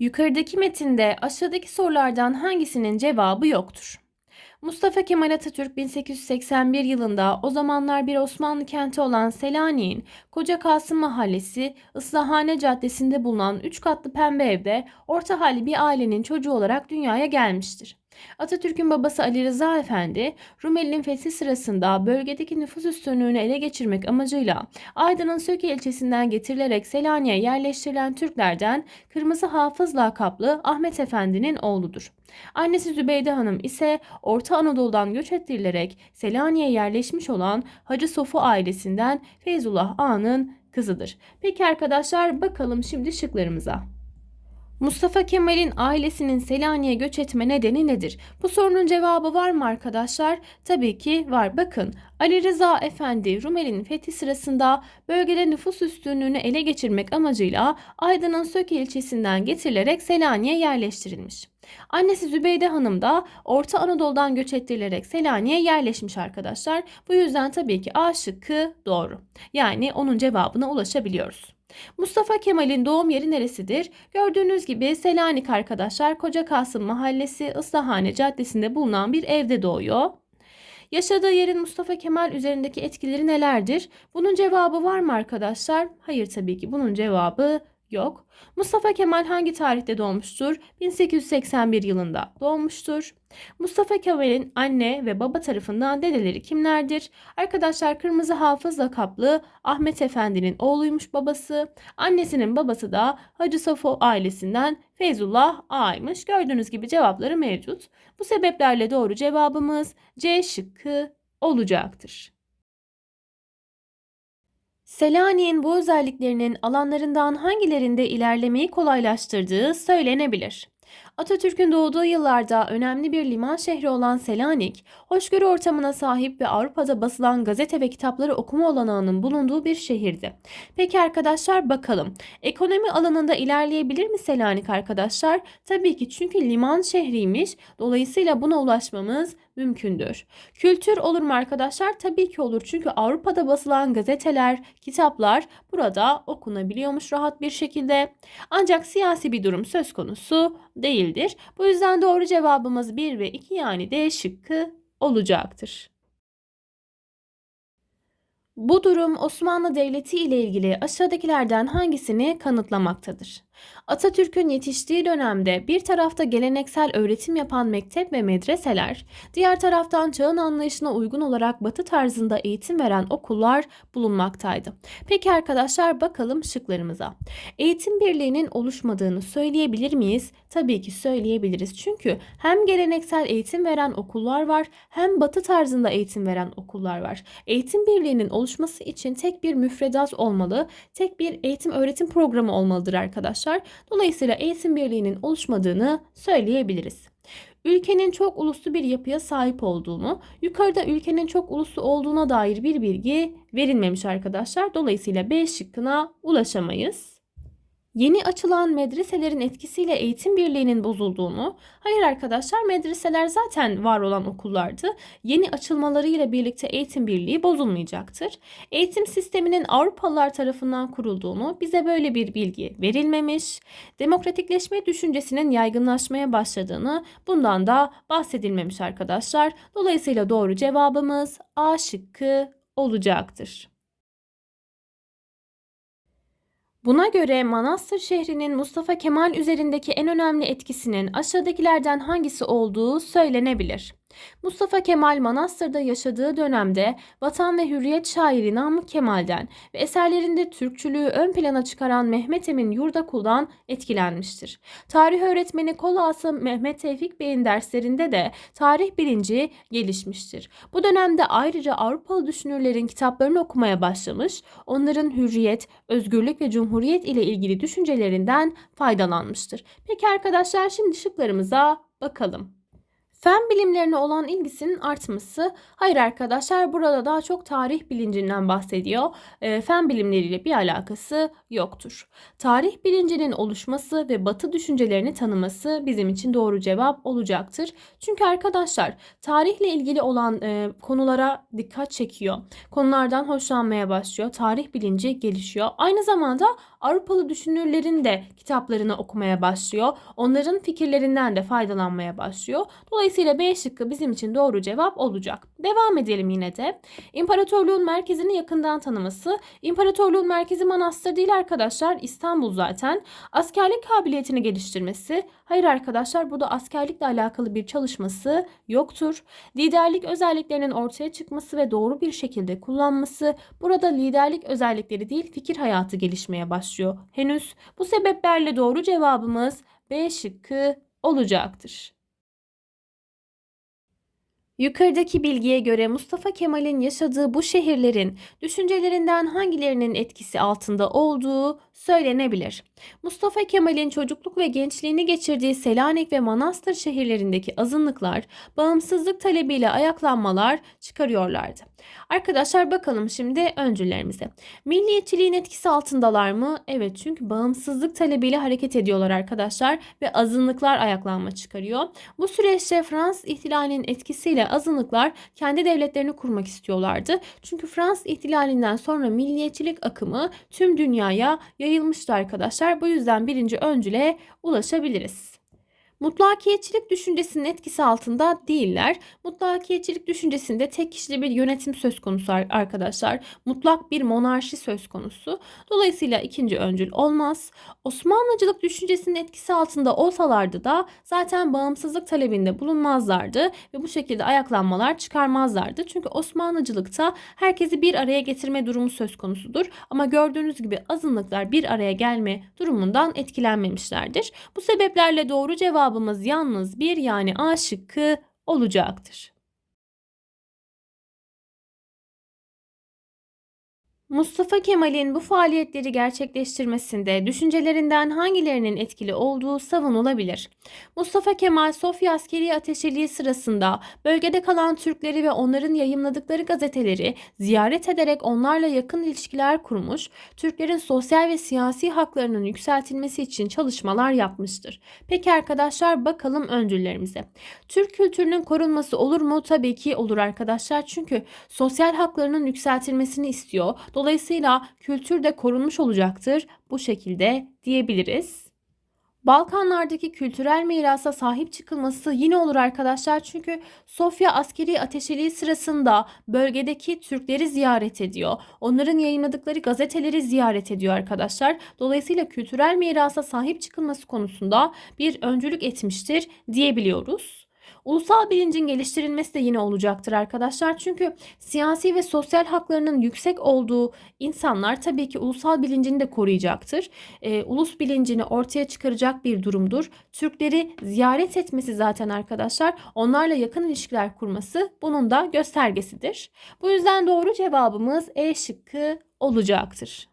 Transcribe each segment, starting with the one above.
Yukarıdaki metinde aşağıdaki sorulardan hangisinin cevabı yoktur? Mustafa Kemal Atatürk 1881 yılında o zamanlar bir Osmanlı kenti olan Selanik'in Koca Kasım Mahallesi Islahane Caddesi'nde bulunan 3 katlı pembe evde orta halli bir ailenin çocuğu olarak dünyaya gelmiştir. Atatürk'ün babası Ali Rıza Efendi, Rumeli'nin fethi sırasında bölgedeki nüfus üstünlüğünü ele geçirmek amacıyla Aydın'ın Söke ilçesinden getirilerek Selanik'e yerleştirilen Türklerden Kırmızı Hafız lakaplı Ahmet Efendi'nin oğludur. Annesi Zübeyde Hanım ise Orta Anadolu'dan göç ettirilerek Selanik'e yerleşmiş olan Hacı Sofu ailesinden Feyzullah Ağa'nın kızıdır. Peki arkadaşlar bakalım şimdi şıklarımıza. Mustafa Kemal'in ailesinin Selanik'e göç etme nedeni nedir? Bu sorunun cevabı var mı arkadaşlar? Tabii ki var. Bakın Ali Rıza Efendi Rumeli'nin fethi sırasında bölgede nüfus üstünlüğünü ele geçirmek amacıyla Aydın'ın Söke ilçesinden getirilerek Selanik'e yerleştirilmiş. Annesi Zübeyde Hanım da Orta Anadolu'dan göç ettirilerek Selanik'e yerleşmiş arkadaşlar. Bu yüzden tabii ki A şıkkı doğru. Yani onun cevabına ulaşabiliyoruz. Mustafa Kemal'in doğum yeri neresidir? Gördüğünüz gibi Selanik arkadaşlar Koca Kasım Mahallesi Islahane Caddesi'nde bulunan bir evde doğuyor. Yaşadığı yerin Mustafa Kemal üzerindeki etkileri nelerdir? Bunun cevabı var mı arkadaşlar? Hayır tabii ki bunun cevabı yok. Mustafa Kemal hangi tarihte doğmuştur? 1881 yılında doğmuştur. Mustafa Kemal'in anne ve baba tarafından dedeleri kimlerdir? Arkadaşlar Kırmızı Hafız lakaplı Ahmet Efendi'nin oğluymuş babası. Annesinin babası da Hacı Safo ailesinden Feyzullah Ağa'ymış. Gördüğünüz gibi cevapları mevcut. Bu sebeplerle doğru cevabımız C şıkkı olacaktır. Selanik'in bu özelliklerinin alanlarından hangilerinde ilerlemeyi kolaylaştırdığı söylenebilir. Atatürk'ün doğduğu yıllarda önemli bir liman şehri olan Selanik, hoşgörü ortamına sahip ve Avrupa'da basılan gazete ve kitapları okuma olanağının bulunduğu bir şehirdi. Peki arkadaşlar bakalım. Ekonomi alanında ilerleyebilir mi Selanik arkadaşlar? Tabii ki çünkü liman şehriymiş. Dolayısıyla buna ulaşmamız mümkündür. Kültür olur mu arkadaşlar? Tabii ki olur. Çünkü Avrupa'da basılan gazeteler, kitaplar burada okunabiliyormuş rahat bir şekilde. Ancak siyasi bir durum söz konusu değildir. Bu yüzden doğru cevabımız 1 ve 2 yani D şıkkı olacaktır. Bu durum Osmanlı Devleti ile ilgili aşağıdakilerden hangisini kanıtlamaktadır? Atatürk'ün yetiştiği dönemde bir tarafta geleneksel öğretim yapan mektep ve medreseler, diğer taraftan çağın anlayışına uygun olarak batı tarzında eğitim veren okullar bulunmaktaydı. Peki arkadaşlar bakalım şıklarımıza. Eğitim birliğinin oluşmadığını söyleyebilir miyiz? Tabii ki söyleyebiliriz. Çünkü hem geleneksel eğitim veren okullar var hem batı tarzında eğitim veren okullar var. Eğitim birliğinin oluşması için tek bir müfredat olmalı, tek bir eğitim öğretim programı olmalıdır arkadaşlar. Dolayısıyla eğitim birliğinin oluşmadığını söyleyebiliriz. Ülkenin çok uluslu bir yapıya sahip olduğunu, yukarıda ülkenin çok uluslu olduğuna dair bir bilgi verilmemiş arkadaşlar. Dolayısıyla B şıkkına ulaşamayız. Yeni açılan medreselerin etkisiyle eğitim birliğinin bozulduğunu, hayır arkadaşlar medreseler zaten var olan okullardı. Yeni açılmalarıyla birlikte eğitim birliği bozulmayacaktır. Eğitim sisteminin Avrupalılar tarafından kurulduğunu, bize böyle bir bilgi verilmemiş. Demokratikleşme düşüncesinin yaygınlaşmaya başladığını, bundan da bahsedilmemiş arkadaşlar. Dolayısıyla doğru cevabımız A şıkkı olacaktır. Buna göre Manastır şehrinin Mustafa Kemal üzerindeki en önemli etkisinin aşağıdakilerden hangisi olduğu söylenebilir. Mustafa Kemal Manastır'da yaşadığı dönemde Vatan ve Hürriyet şairi Namık Kemal'den ve eserlerinde Türkçülüğü ön plana çıkaran Mehmet Emin Yurdakul'dan etkilenmiştir. Tarih öğretmeni Kolası Mehmet Tevfik Bey'in derslerinde de tarih bilinci gelişmiştir. Bu dönemde ayrıca Avrupalı düşünürlerin kitaplarını okumaya başlamış, onların hürriyet, özgürlük ve cumhuriyet ile ilgili düşüncelerinden faydalanmıştır. Peki arkadaşlar şimdi şıklarımıza bakalım. Fen bilimlerine olan ilgisinin artması. Hayır arkadaşlar burada daha çok tarih bilincinden bahsediyor. E, fen bilimleriyle bir alakası yoktur. Tarih bilincinin oluşması ve batı düşüncelerini tanıması bizim için doğru cevap olacaktır. Çünkü arkadaşlar tarihle ilgili olan e, konulara dikkat çekiyor. Konulardan hoşlanmaya başlıyor. Tarih bilinci gelişiyor. Aynı zamanda Avrupalı düşünürlerin de kitaplarını okumaya başlıyor. Onların fikirlerinden de faydalanmaya başlıyor. Dolayısıyla B şıkkı bizim için doğru cevap olacak. Devam edelim yine de. İmparatorluğun merkezini yakından tanıması. İmparatorluğun merkezi manastır değil arkadaşlar. İstanbul zaten. Askerlik kabiliyetini geliştirmesi. Hayır arkadaşlar burada askerlikle alakalı bir çalışması yoktur. Liderlik özelliklerinin ortaya çıkması ve doğru bir şekilde kullanması. Burada liderlik özellikleri değil fikir hayatı gelişmeye başlıyor. Henüz bu sebeplerle doğru cevabımız B şıkkı olacaktır. Yukarıdaki bilgiye göre Mustafa Kemal'in yaşadığı bu şehirlerin düşüncelerinden hangilerinin etkisi altında olduğu söylenebilir. Mustafa Kemal'in çocukluk ve gençliğini geçirdiği Selanik ve Manastır şehirlerindeki azınlıklar bağımsızlık talebiyle ayaklanmalar çıkarıyorlardı. Arkadaşlar bakalım şimdi öncülerimize. Milliyetçiliğin etkisi altındalar mı? Evet çünkü bağımsızlık talebiyle hareket ediyorlar arkadaşlar ve azınlıklar ayaklanma çıkarıyor. Bu süreçte Fransız ihtilalinin etkisiyle azınlıklar kendi devletlerini kurmak istiyorlardı. Çünkü Fransız ihtilalinden sonra milliyetçilik akımı tüm dünyaya yayılmıştı arkadaşlar. Bu yüzden birinci öncüle ulaşabiliriz. Mutlakiyetçilik düşüncesinin etkisi altında değiller. Mutlakiyetçilik düşüncesinde tek kişili bir yönetim söz konusu arkadaşlar. Mutlak bir monarşi söz konusu. Dolayısıyla ikinci öncül olmaz. Osmanlıcılık düşüncesinin etkisi altında olsalardı da zaten bağımsızlık talebinde bulunmazlardı ve bu şekilde ayaklanmalar çıkarmazlardı. Çünkü Osmanlıcılıkta herkesi bir araya getirme durumu söz konusudur. Ama gördüğünüz gibi azınlıklar bir araya gelme durumundan etkilenmemişlerdir. Bu sebeplerle doğru cevabı cevabımız yalnız bir yani A şıkkı olacaktır. Mustafa Kemal'in bu faaliyetleri gerçekleştirmesinde düşüncelerinden hangilerinin etkili olduğu savunulabilir. Mustafa Kemal Sofya askeri ateşeliği sırasında bölgede kalan Türkleri ve onların yayımladıkları gazeteleri ziyaret ederek onlarla yakın ilişkiler kurmuş, Türklerin sosyal ve siyasi haklarının yükseltilmesi için çalışmalar yapmıştır. Peki arkadaşlar bakalım öncüllerimize. Türk kültürünün korunması olur mu? Tabii ki olur arkadaşlar. Çünkü sosyal haklarının yükseltilmesini istiyor. Dolayısıyla kültür de korunmuş olacaktır. Bu şekilde diyebiliriz. Balkanlardaki kültürel mirasa sahip çıkılması yine olur arkadaşlar. Çünkü Sofya askeri ateşeliği sırasında bölgedeki Türkleri ziyaret ediyor. Onların yayınladıkları gazeteleri ziyaret ediyor arkadaşlar. Dolayısıyla kültürel mirasa sahip çıkılması konusunda bir öncülük etmiştir diyebiliyoruz. Ulusal bilincin geliştirilmesi de yine olacaktır arkadaşlar. Çünkü siyasi ve sosyal haklarının yüksek olduğu insanlar tabii ki ulusal bilincini de koruyacaktır. E, ulus bilincini ortaya çıkaracak bir durumdur. Türkleri ziyaret etmesi zaten arkadaşlar onlarla yakın ilişkiler kurması bunun da göstergesidir. Bu yüzden doğru cevabımız E şıkkı olacaktır.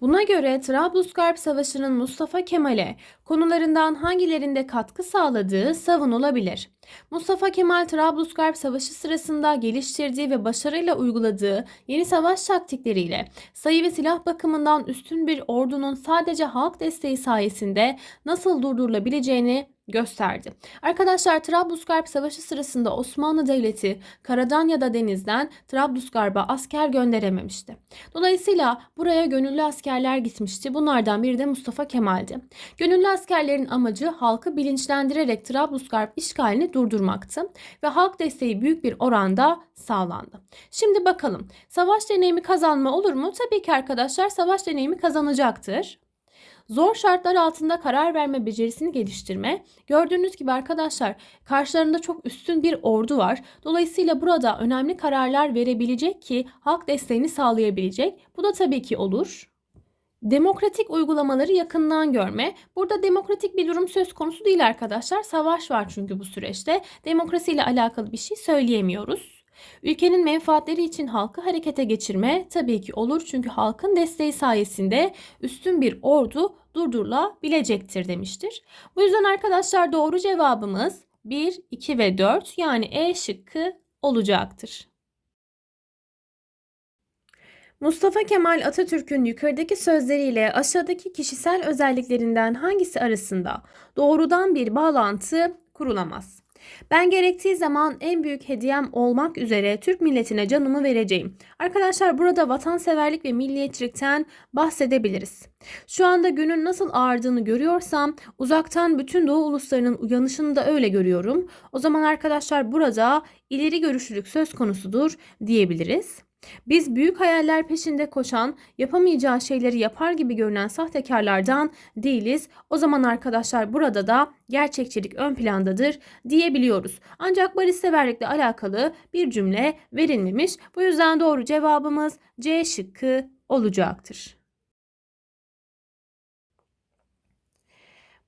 Buna göre Trablusgarp Savaşı'nın Mustafa Kemal'e konularından hangilerinde katkı sağladığı savunulabilir. Mustafa Kemal Trablusgarp Savaşı sırasında geliştirdiği ve başarıyla uyguladığı yeni savaş taktikleriyle sayı ve silah bakımından üstün bir ordunun sadece halk desteği sayesinde nasıl durdurulabileceğini gösterdi. Arkadaşlar Trablusgarp Savaşı sırasında Osmanlı Devleti karadan ya da denizden Trablusgarp'a asker gönderememişti. Dolayısıyla buraya gönüllü askerler gitmişti. Bunlardan biri de Mustafa Kemal'di. Gönüllü askerlerin amacı halkı bilinçlendirerek Trablusgarp işgalini durdurmaktı ve halk desteği büyük bir oranda sağlandı. Şimdi bakalım savaş deneyimi kazanma olur mu? Tabii ki arkadaşlar savaş deneyimi kazanacaktır. Zor şartlar altında karar verme becerisini geliştirme. Gördüğünüz gibi arkadaşlar karşılarında çok üstün bir ordu var. Dolayısıyla burada önemli kararlar verebilecek ki halk desteğini sağlayabilecek. Bu da tabii ki olur. Demokratik uygulamaları yakından görme. Burada demokratik bir durum söz konusu değil arkadaşlar. Savaş var çünkü bu süreçte. Demokrasiyle alakalı bir şey söyleyemiyoruz. Ülkenin menfaatleri için halkı harekete geçirme tabii ki olur çünkü halkın desteği sayesinde üstün bir ordu durdurulabilecektir demiştir. Bu yüzden arkadaşlar doğru cevabımız 1, 2 ve 4 yani E şıkkı olacaktır. Mustafa Kemal Atatürk'ün yukarıdaki sözleriyle aşağıdaki kişisel özelliklerinden hangisi arasında doğrudan bir bağlantı kurulamaz? Ben gerektiği zaman en büyük hediyem olmak üzere Türk milletine canımı vereceğim. Arkadaşlar burada vatanseverlik ve milliyetçilikten bahsedebiliriz. Şu anda günün nasıl ağardığını görüyorsam uzaktan bütün Doğu uluslarının uyanışını da öyle görüyorum. O zaman arkadaşlar burada ileri görüşlülük söz konusudur diyebiliriz. Biz büyük hayaller peşinde koşan, yapamayacağı şeyleri yapar gibi görünen sahtekarlardan değiliz. O zaman arkadaşlar burada da gerçekçilik ön plandadır diyebiliyoruz. Ancak barışseverlikle alakalı bir cümle verilmemiş. Bu yüzden doğru cevabımız C şıkkı olacaktır.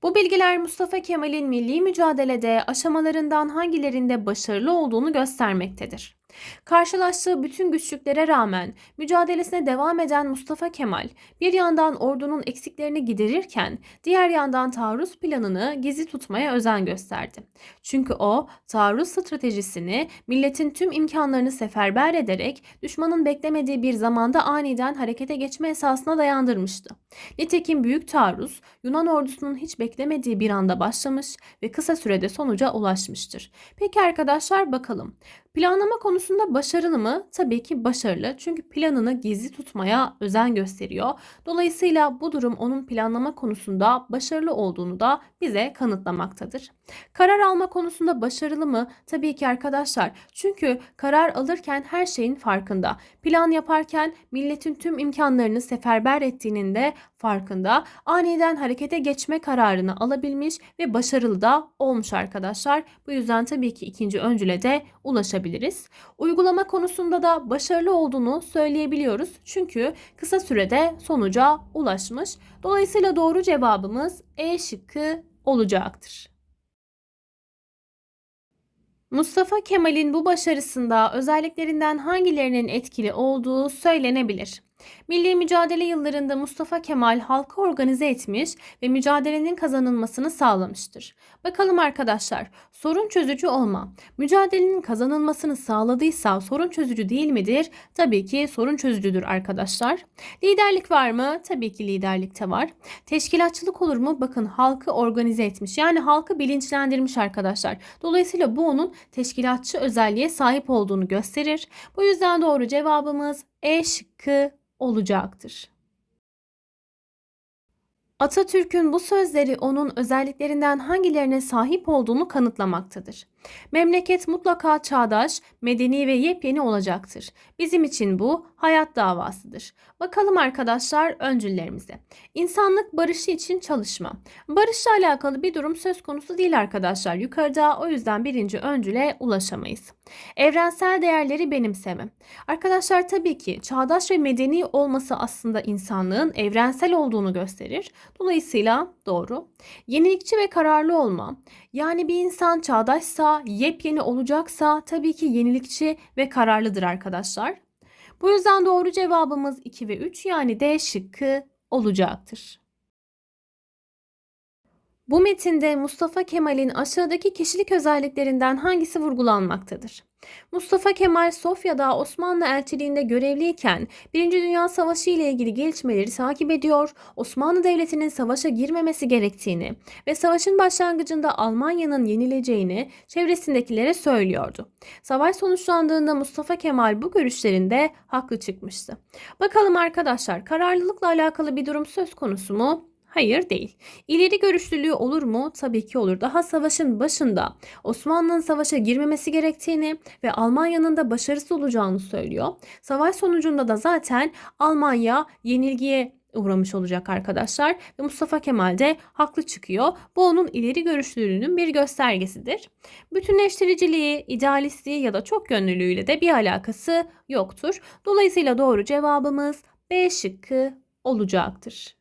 Bu bilgiler Mustafa Kemal'in milli mücadelede aşamalarından hangilerinde başarılı olduğunu göstermektedir. Karşılaştığı bütün güçlüklere rağmen mücadelesine devam eden Mustafa Kemal bir yandan ordunun eksiklerini giderirken diğer yandan taarruz planını gizli tutmaya özen gösterdi. Çünkü o taarruz stratejisini milletin tüm imkanlarını seferber ederek düşmanın beklemediği bir zamanda aniden harekete geçme esasına dayandırmıştı. Nitekim büyük taarruz Yunan ordusunun hiç beklemediği bir anda başlamış ve kısa sürede sonuca ulaşmıştır. Peki arkadaşlar bakalım. Planlama konusunda başarılı mı? Tabii ki başarılı. Çünkü planını gizli tutmaya özen gösteriyor. Dolayısıyla bu durum onun planlama konusunda başarılı olduğunu da bize kanıtlamaktadır. Karar alma konusunda başarılı mı? Tabii ki arkadaşlar. Çünkü karar alırken her şeyin farkında. Plan yaparken milletin tüm imkanlarını seferber ettiğinin de farkında. Aniden harekete geçme kararını alabilmiş ve başarılı da olmuş arkadaşlar. Bu yüzden tabii ki ikinci öncüle de ulaşabiliriz. Uygulama konusunda da başarılı olduğunu söyleyebiliyoruz. Çünkü kısa sürede sonuca ulaşmış. Dolayısıyla doğru cevabımız E şıkkı olacaktır. Mustafa Kemal'in bu başarısında özelliklerinden hangilerinin etkili olduğu söylenebilir. Milli mücadele yıllarında Mustafa Kemal halkı organize etmiş ve mücadelenin kazanılmasını sağlamıştır. Bakalım arkadaşlar, sorun çözücü olma. Mücadelenin kazanılmasını sağladıysa sorun çözücü değil midir? Tabii ki sorun çözücüdür arkadaşlar. Liderlik var mı? Tabii ki liderlikte var. Teşkilatçılık olur mu? Bakın halkı organize etmiş. Yani halkı bilinçlendirmiş arkadaşlar. Dolayısıyla bu onun teşkilatçı özelliğe sahip olduğunu gösterir. Bu yüzden doğru cevabımız E şıkkı olacaktır. Atatürk'ün bu sözleri onun özelliklerinden hangilerine sahip olduğunu kanıtlamaktadır. Memleket mutlaka çağdaş, medeni ve yepyeni olacaktır. Bizim için bu hayat davasıdır. Bakalım arkadaşlar öncüllerimize. İnsanlık barışı için çalışma. Barışla alakalı bir durum söz konusu değil arkadaşlar. Yukarıda o yüzden birinci öncüle ulaşamayız. Evrensel değerleri benimseme. Arkadaşlar tabii ki çağdaş ve medeni olması aslında insanlığın evrensel olduğunu gösterir. Dolayısıyla doğru. Yenilikçi ve kararlı olma. Yani bir insan çağdaşsa, yepyeni olacaksa tabii ki yenilikçi ve kararlıdır arkadaşlar. Bu yüzden doğru cevabımız 2 ve 3 yani D şıkkı olacaktır. Bu metinde Mustafa Kemal'in aşağıdaki kişilik özelliklerinden hangisi vurgulanmaktadır? Mustafa Kemal Sofya'da Osmanlı elçiliğinde görevliyken 1. Dünya Savaşı ile ilgili gelişmeleri takip ediyor, Osmanlı Devleti'nin savaşa girmemesi gerektiğini ve savaşın başlangıcında Almanya'nın yenileceğini çevresindekilere söylüyordu. Savaş sonuçlandığında Mustafa Kemal bu görüşlerinde haklı çıkmıştı. Bakalım arkadaşlar kararlılıkla alakalı bir durum söz konusu mu? Hayır değil. İleri görüşlülüğü olur mu? Tabii ki olur. Daha savaşın başında Osmanlı'nın savaşa girmemesi gerektiğini ve Almanya'nın da başarısı olacağını söylüyor. Savaş sonucunda da zaten Almanya yenilgiye uğramış olacak arkadaşlar ve Mustafa Kemal de haklı çıkıyor. Bu onun ileri görüşlülüğünün bir göstergesidir. Bütünleştiriciliği, idealistliği ya da çok yönlülüğüyle de bir alakası yoktur. Dolayısıyla doğru cevabımız B şıkkı olacaktır.